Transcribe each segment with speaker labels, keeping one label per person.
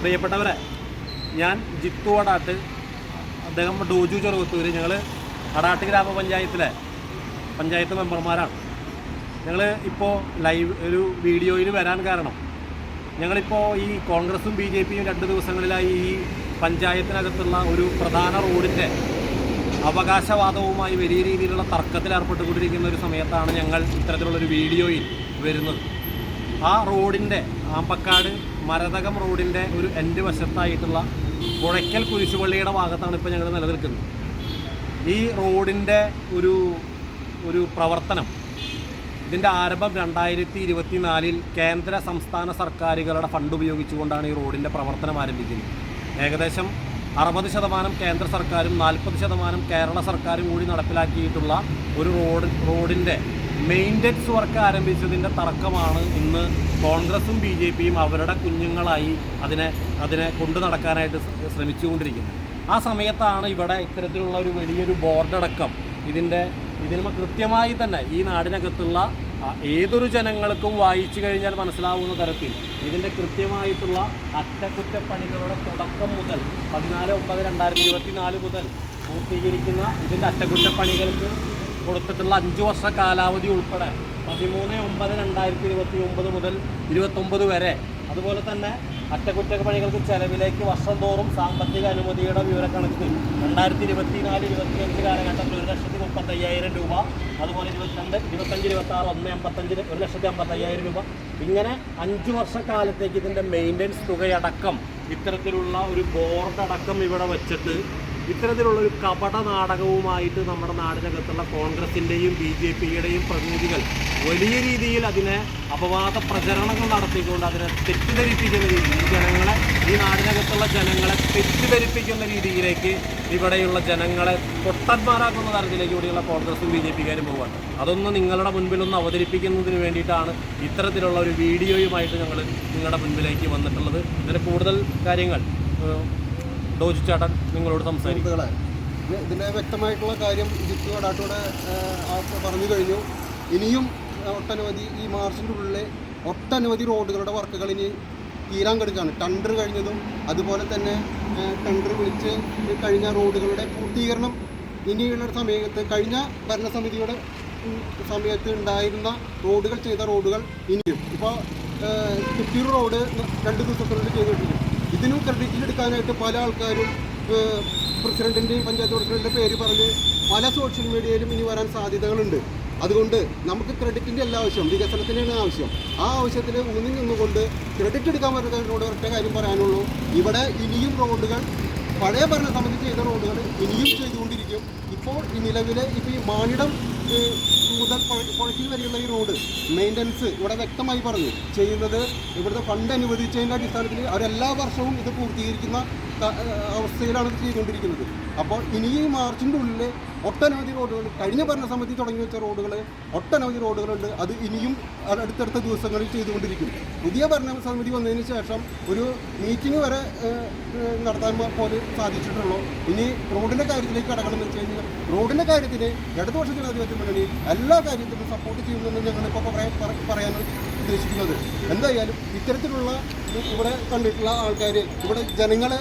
Speaker 1: പ്രിയപ്പെട്ടവരെ ഞാൻ ജിത്തു അടാട്ട് അദ്ദേഹം ഡോജു ചെറുവത്തൂർ ഞങ്ങൾ അടാട്ട് ഗ്രാമപഞ്ചായത്തിലെ പഞ്ചായത്ത് മെമ്പർമാരാണ്. ഞങ്ങൾ ഇപ്പോൾ ലൈവ് ഒരു വീഡിയോയിൽ വരാൻ കാരണം ഞങ്ങളിപ്പോൾ ഈ കോൺഗ്രസും ബി ജെ പിയും രണ്ട് ദിവസങ്ങളിലായി ഈ പഞ്ചായത്തിനകത്തുള്ള ഒരു പ്രധാന റോഡിന്റെ അവകാശവാദവുമായി വലിയ രീതിയിലുള്ള തർക്കത്തിൽ ഏർപ്പെട്ടുകൊണ്ടിരിക്കുന്ന ഒരു സമയത്താണ് ഞങ്ങൾ ഇത്തരത്തിലുള്ളൊരു വീഡിയോയിൽ വരുന്നത്. ആ റോഡിന്റെ ആമ്പക്കാട് മരതകം റോഡിന്റെ ഒരു എന്റെ വശത്തായിട്ടുള്ള പുഴയ്ക്കൽ കുരിശുപള്ളിയുടെ ഭാഗത്താണ് ഇപ്പോൾ ഞങ്ങൾ നിലനിൽക്കുന്നത്. ഈ റോഡിന്റെ ഒരു ഒരു പ്രവർത്തനം ഇതിന്റെ ആരംഭം രണ്ടായിരത്തി ഇരുപത്തി നാലിൽ കേന്ദ്ര സംസ്ഥാന സർക്കാരുകളുടെ ഫണ്ട് ഉപയോഗിച്ചുകൊണ്ടാണ് ഈ റോഡിന്റെ പ്രവർത്തനം ആരംഭിക്കുന്നത്. ഏകദേശം അറുപത് ശതമാനം കേന്ദ്ര സർക്കാരും നാൽപ്പത് ശതമാനം കേരള സർക്കാരും കൂടി നടപ്പിലാക്കിയിട്ടുള്ള ഒരു റോഡ് റോഡിന്റെ മെയിന്റനൻസ് വർക്ക് ആരംഭിച്ചതിന്റെ തർക്കമാണ് ഇന്ന് കോൺഗ്രസും ബി ജെ പിയും അവരുടെ കുഞ്ഞുങ്ങളായി അതിനെ അതിനെ കൊണ്ടു നടക്കാനായിട്ട് ശ്രമിച്ചുകൊണ്ടിരിക്കുന്നത്. ആ സമയത്താണ് ഇവിടെ ഇത്തരത്തിലുള്ള ഒരു വലിയൊരു ബോർഡടക്കം. ഇതിന്റെ ഇതിന് കൃത്യമായി തന്നെ ഈ നാടിനകത്തുള്ള ഏതൊരു ജനങ്ങൾക്കും വായിച്ചു കഴിഞ്ഞാൽ മനസ്സിലാവുന്ന തരത്തിൽ ഇതിന്റെ കൃത്യമായിട്ടുള്ള അറ്റകുറ്റപ്പണികളുടെ തുടക്കം മുതൽ പതിനാല് ഒമ്പത് രണ്ടായിരത്തി ഇരുപത്തി നാല് മുതൽ പൂർത്തീകരിക്കുന്ന ഇതിന്റെ അറ്റകുറ്റപ്പണികൾക്ക് കൊടുത്തിട്ടുള്ള അഞ്ച് വർഷ കാലാവധി ഉൾപ്പെടെ പതിമൂന്ന് ഒമ്പത് രണ്ടായിരത്തി ഇരുപത്തി ഒമ്പത് മുതൽ ഇരുപത്തൊമ്പത് വരെ. അതുപോലെ തന്നെ അറ്റകുറ്റപ്പണികൾക്ക് ചെലവിലേക്ക് വർഷം തോറും സാമ്പത്തിക അനുമതിയുടെ വിവരക്കണക്ക് രണ്ടായിരത്തി ഇരുപത്തിനാല് ഇരുപത്തിയഞ്ച് കാലഘട്ടത്തിൽ ഒരു ലക്ഷത്തി മുപ്പത്തയ്യായിരം രൂപ അതുപോലെ ഇരുപത്തിരണ്ട് ഇരുപത്തഞ്ച് ഇരുപത്തി ആറ് ഒന്ന് എൺപത്തഞ്ചിന് ഒരു ലക്ഷത്തി അമ്പത്തയ്യായിരം രൂപ. ഇങ്ങനെ അഞ്ച് വർഷക്കാലത്തേക്ക് ഇതിന്റെ മെയിന്റനൻസ് തുകയടക്കം ഇത്തരത്തിലുള്ള ഒരു ബോർഡടക്കം ഇവിടെ വെച്ചിട്ട് ഇത്തരത്തിലുള്ള ഒരു കപട നാടകവുമായിട്ട് നമ്മുടെ നാടിനകത്തുള്ള കോൺഗ്രസിന്റെയും ബി ജെ പിയുടെയും പ്രതിനിധികൾ വലിയ രീതിയിൽ അതിനെ അപവാദ പ്രചരണങ്ങൾ നടത്തിക്കൊണ്ട് അതിനെ തെറ്റിദ്ധരിപ്പിക്കുന്ന രീതിയിൽ ജനങ്ങളെ ഈ നാടിനകത്തുള്ള ജനങ്ങളെ തെറ്റിദ്ധരിപ്പിക്കുന്ന രീതിയിലേക്ക് ഇവിടെയുള്ള ജനങ്ങളെ പൊട്ടന്മാരാക്കുന്ന തരത്തിലേക്ക് ഇവിടെയുള്ള കോൺഗ്രസും ബി ജെ പിക്കാരും പോകാൻ അതൊന്ന് നിങ്ങളുടെ മുൻപിലൊന്ന് അവതരിപ്പിക്കുന്നതിന് വേണ്ടിയിട്ടാണ് ഇത്തരത്തിലുള്ള ഒരു വീഡിയോയുമായിട്ട് ഞങ്ങൾ നിങ്ങളുടെ മുൻപിലേക്ക് വന്നിട്ടുള്ളത്. ഇതിന് കൂടുതൽ കാര്യങ്ങൾ ഡോജു ചേട്ടൻ നിങ്ങളോട് സംസാരിക്കും.
Speaker 2: ഇതിന്റെ വ്യക്തമായിട്ടുള്ള കാര്യം ജിത്തു കടാട്ടോടെ പറഞ്ഞു കഴിഞ്ഞു. ഇനിയും ഒട്ടനവധി ഈ മാർച്ചിന്റെ ഉള്ളിൽ ഒട്ടനവധി റോഡുകളുടെ വർക്കുകൾ ഇനി തീരാൻ കിടക്കുകയാണ് ടണ്ടർ കഴിഞ്ഞതും അതുപോലെ തന്നെ ടണ്ടർ വിളിച്ച് കഴിഞ്ഞ റോഡുകളുടെ പൂർത്തീകരണം ഇനിയുള്ള സമയത്ത് കഴിഞ്ഞ ഭരണസമിതിയുടെ സമയത്ത് ഉണ്ടായിരുന്ന റോഡുകൾ ചെയ്ത റോഡുകൾ ഇനിയും. ഇപ്പോൾ കുറ്റൂർ റോഡ് രണ്ട് ദിവസത്തിനുള്ളിൽ ചെയ്തു ചെയ്തിട്ടുണ്ട് ഇതിനും ക്രെഡിറ്റിൽ എടുക്കാനായിട്ട് പല ആൾക്കാരും പ്രസിഡന്റിന്റെയും പഞ്ചായത്ത് പ്രസിഡന്റിന്റെ പേര് പറഞ്ഞ് പല സോഷ്യൽ മീഡിയയിലും ഇനി വരാൻ സാധ്യതകളുണ്ട്. അതുകൊണ്ട് നമുക്ക് ക്രെഡിറ്റിന്റെ എല്ലാ ആവശ്യം വികസനത്തിനാണ് ആവശ്യം. ആ ആവശ്യത്തിൽ ഊന്നി നിന്നുകൊണ്ട് ക്രെഡിറ്റ് എടുക്കാൻ പറ്റുന്നതിനോട് ഒറ്റ കാര്യം പറയാനുള്ളൂ. ഇവിടെ ഇനിയും റോഡുകൾ പഴയ ഭരണസമിതി ചെയ്ത റോഡുകൾ ഇനിയും ചെയ്തുകൊണ്ടിരിക്കും. ഇപ്പോൾ ഈ നിലവിലെ ഇപ്പോൾ ഈ മാനിടം ഏഹ്, മുതൽ പുഴ- പുഴയ്ക്കൽ വരെയുള്ള ഈ റോഡ് മെയിന്റനൻസ് ഇവിടെ വ്യക്തമായി പറഞ്ഞു. ചെയ്യുന്നത് ഇവിടുത്തെ ഫണ്ട് അനുവദിച്ചതിന്റെ അടിസ്ഥാനത്തിൽ അവരെല്ലാ വർഷവും ഇത് പൂർത്തീകരിക്കുന്ന അവസ്ഥയിലാണ് ചെയ്തുകൊണ്ടിരിക്കുന്നത്. അപ്പോൾ ഇനി ഈ മാർച്ചിന്റെ ഉള്ളിൽ ഒട്ടനവധി റോഡുകൾ കഴിഞ്ഞ ഭരണസമിതി തുടങ്ങി വെച്ച റോഡുകൾ ഒട്ടനവധി റോഡുകളുണ്ട്. അത് ഇനിയും അടുത്തടുത്ത ദിവസങ്ങളിൽ ചെയ്തുകൊണ്ടിരിക്കും. പുതിയ ഭരണസമിതി വന്നതിന് ശേഷം ഒരു മീറ്റിംഗ് വരെ നടത്താൻ പോലെ സാധിച്ചിട്ടുള്ളൂ. ഇനി റോഡിന്റെ കാര്യത്തിലേക്ക് കടക്കണമെന്ന് വെച്ച് കഴിഞ്ഞാൽ റോഡിന്റെ കാര്യത്തിൽ ഇടതുപക്ഷ ജനാധിപത്യ മുന്നണി എല്ലാ കാര്യത്തിലും സപ്പോർട്ട് ചെയ്യുമെന്ന് ഞങ്ങളിപ്പോൾ പറയാൻ ഉദ്ദേശിക്കുന്നത്. എന്തായാലും ഇത്തരത്തിലുള്ള ഇവിടെ കണ്ടിട്ടുള്ള ആൾക്കാർ ഇവിടെ ജനങ്ങളെ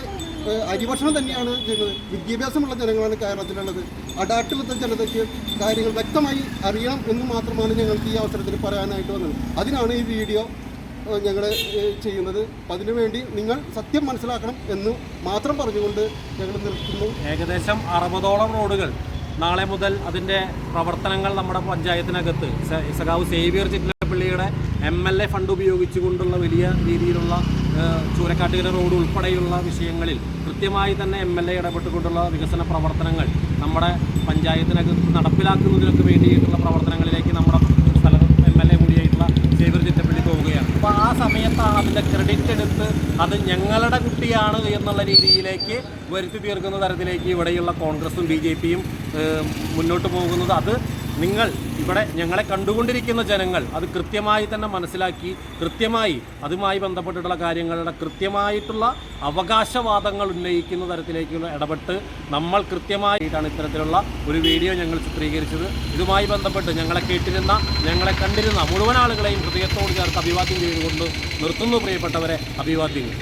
Speaker 2: അരിഭക്ഷണം തന്നെയാണ് ചെയ്യുന്നത്. വിദ്യാഭ്യാസമുള്ള ജനങ്ങളാണ് കേരളത്തിലുള്ളത്. അടാട്ടിലത്തെ ജനതയ്ക്ക് കാര്യങ്ങൾ വ്യക്തമായി അറിയണം എന്ന് മാത്രമാണ് ഞങ്ങൾക്ക് ഈ അവസരത്തിൽ പറയാനായിട്ട് വന്നത്. അതിനാണ് ഈ വീഡിയോ ഞങ്ങൾ ചെയ്യുന്നത്. അതിനുവേണ്ടി നിങ്ങൾ സത്യം മനസ്സിലാക്കണം എന്ന് മാത്രം പറഞ്ഞുകൊണ്ട് ഞങ്ങൾ നിർത്തുന്നു.
Speaker 1: ഏകദേശം അറുപതോളം റോഡുകൾ നാളെ മുതൽ അതിന്റെ പ്രവർത്തനങ്ങൾ നമ്മുടെ പഞ്ചായത്തിനകത്ത്. സഖാവ് സേവിയർ ചിറ്റലപ്പള്ളിയുടെ എം എൽ എ ഫണ്ട് ഉപയോഗിച്ചുകൊണ്ടുള്ള വലിയ രീതിയിലുള്ള ചൂരക്കാട്ടുകര റോഡ് ഉൾപ്പെടെയുള്ള വിഷയങ്ങളിൽ കൃത്യമായി തന്നെ എം എൽ എ ഇടപെട്ടുകൊണ്ടുള്ള വികസന പ്രവർത്തനങ്ങൾ നമ്മുടെ പഞ്ചായത്തിനകത്ത് നടപ്പിലാക്കുന്നതിനൊക്കെ വേണ്ടിയിട്ടുള്ള പ്രവർത്തനങ്ങളിലേക്ക് നമ്മുടെ സ്ഥലം എം എൽ എ കൂടിയായിട്ടുള്ള സേവർ ചിറ്റപ്പള്ളി പോവുകയാണ്. അപ്പോൾ ആ സമയത്താണ് അതിന്റെ ക്രെഡിറ്റ് എടുത്ത് അത് ഞങ്ങളുടെ കുട്ടിയാണ് എന്നുള്ള രീതിയിലേക്ക് വരുത്തി തീർക്കുന്ന തരത്തിലേക്ക് ഇവിടെയുള്ള കോൺഗ്രസും ബി മുന്നോട്ട് പോകുന്നത്. അത് നിങ്ങൾ ഇവിടെ ഞങ്ങളെ കണ്ടുകൊണ്ടിരിക്കുന്ന ജനങ്ങൾ അത് കൃത്യമായി തന്നെ മനസ്സിലാക്കി കൃത്യമായി അതുമായി ബന്ധപ്പെട്ടിട്ടുള്ള കാര്യങ്ങളുടെ കൃത്യമായിട്ടുള്ള അവകാശവാദങ്ങൾ ഉന്നയിക്കുന്ന തരത്തിലേക്കുള്ള ഇടപെട്ട് നമ്മൾ കൃത്യമായിട്ടാണ് ഇത്തരത്തിലുള്ള ഒരു വീഡിയോ ഞങ്ങൾ ചിത്രീകരിച്ചത്. ഇതുമായി ബന്ധപ്പെട്ട് ഞങ്ങളെ കേട്ടിരുന്ന ഞങ്ങളെ കണ്ടിരുന്ന മുഴുവൻ ആളുകളെയും ഹൃദയത്തോട് ചേർത്ത് അഭിവാദ്യം ചെയ്തുകൊണ്ട് നിർത്തുന്നു പ്രിയപ്പെട്ടവരെ അഭിവാദ്യങ്ങൾ.